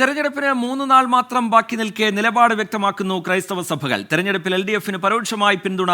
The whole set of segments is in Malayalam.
തെരഞ്ഞെടുപ്പിന് മൂന്ന് നാൾ മാത്രം ബാക്കി നിൽക്കെ നിലപാട് വ്യക്തമാക്കുന്നു ക്രൈസ്തവ സഭകൾ. തെരഞ്ഞെടുപ്പിൽ എൽ ഡി എഫിന് പരോക്ഷമായി പിന്തുണ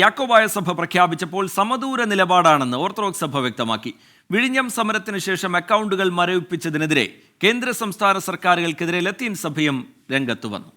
യാക്കോബായ സഭ പ്രഖ്യാപിച്ചപ്പോൾ സമദൂര നിലപാടാണെന്ന് ഓർത്തഡോക്സ് സഭ വ്യക്തമാക്കി. വിഴിഞ്ഞം സമരത്തിന് ശേഷം അക്കൗണ്ടുകൾ മരവിപ്പിച്ചതിനെതിരെ കേന്ദ്ര സംസ്ഥാന സർക്കാരുകൾക്കെതിരെ ലത്തീൻ സഭയും രംഗത്തു വന്നു.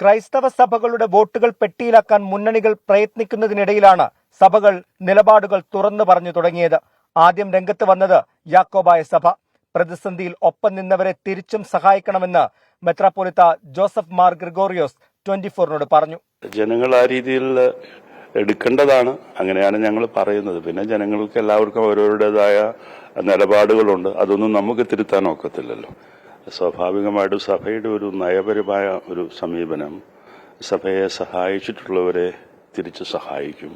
ക്രൈസ്തവ സഭകളുടെ വോട്ടുകൾ പെട്ടിയിലാക്കാൻ മുന്നണികൾ പ്രയത്നിക്കുന്നതിനിടയിലാണ് സഭകൾ നിലപാടുകൾ തുറന്നു പറഞ്ഞു തുടങ്ങിയത്. ആദ്യം രംഗത്ത് വന്നത് യാക്കോബായ സഭ. പ്രതിസന്ധിയിൽ ഒപ്പം നിന്നവരെ തിരിച്ചും സഹായിക്കണമെന്ന് മെത്രാപ്പൊലിത്ത ജോസഫ് മാർ ഗ്രിഗോറിയോസ് ട്വന്റി ഫോറിനോട് പറഞ്ഞു. ജനങ്ങൾ ആ രീതിയിൽ എടുക്കേണ്ടതാണ്. അങ്ങനെയാണ് ഞങ്ങൾ പറയുന്നത്. പിന്നെ ജനങ്ങൾക്ക് എല്ലാവർക്കും അവരവരുടേതായ നിലപാടുകളുണ്ട്. അതൊന്നും നമുക്ക് തിരുത്താൻ ഒക്കത്തില്ലല്ലോ. സ്വാഭാവികമായിട്ടും സഭയുടെ ഒരു നയപരമായ ഒരു സമീപനം സഭയെ സഹായിച്ചിട്ടുള്ളവരെ തിരിച്ചു സഹായിക്കും.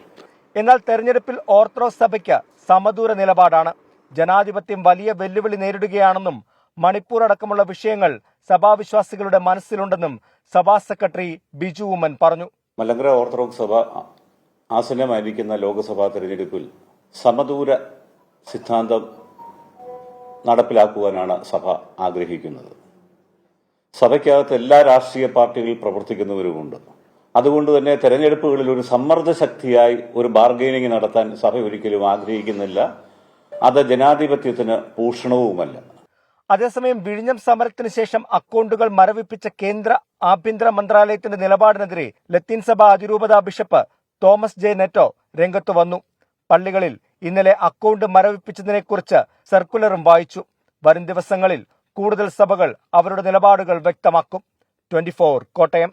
എന്നാൽ തെരഞ്ഞെടുപ്പിൽ ഓർത്തഡോക്സ് സഭയ്ക്ക് സമദൂര നിലപാടാണ്. ജനാധിപത്യം വലിയ വെല്ലുവിളി നേരിടുകയാണെന്നും മണിപ്പൂർ അടക്കമുള്ള വിഷയങ്ങൾ സഭാവിശ്വാസികളുടെ മനസ്സിലുണ്ടെന്നും സഭാ സെക്രട്ടറി ബിജു ഉമ്മൻ പറഞ്ഞു. മലങ്കര ഓർത്തഡോക്സ് സഭ ആസന്നമായിരിക്കുന്ന ലോക്സഭാ തെരഞ്ഞെടുപ്പിൽ സമദൂര സിദ്ധാന്തം നടപ്പിലാക്കുവാനാണ് സഭ ആഗ്രഹിക്കുന്നത്. സഭയ്ക്കകത്ത് എല്ലാ രാഷ്ട്രീയ പാർട്ടികളിൽ പ്രവർത്തിക്കുന്നവരുമുണ്ട്. അതുകൊണ്ട് തന്നെ തെരഞ്ഞെടുപ്പുകളിൽ ഒരു സമ്മർദ്ദ ശക്തിയായി ഒരു ബാർഗൈനിങ് നടത്താൻ സഭ ഒരിക്കലും ആഗ്രഹിക്കുന്നില്ല. അത് ജനാധിപത്യത്തിന് ഭൂഷണവുമല്ല അതേസമയം വിഴിഞ്ഞം സമരത്തിന് ശേഷം അക്കൗണ്ടുകൾ മരവിപ്പിച്ച കേന്ദ്ര ആഭ്യന്തര മന്ത്രാലയത്തിന്റെ നിലപാടിനെതിരെ ലത്തീൻ സഭ അതിരൂപത ബിഷപ്പ് തോമസ് ജെ നെറ്റോ രംഗത്തു വന്നു. പള്ളികളിൽ ഇന്നലെ അക്കൗണ്ട് മരവിപ്പിച്ചതിനെക്കുറിച്ച് സർക്കുലറും വായിച്ചു. വരും ദിവസങ്ങളിൽ കൂടുതൽ സഭകൾ അവരുടെ നിലപാടുകൾ വ്യക്തമാക്കും. ട്വന്റി കോട്ടയം.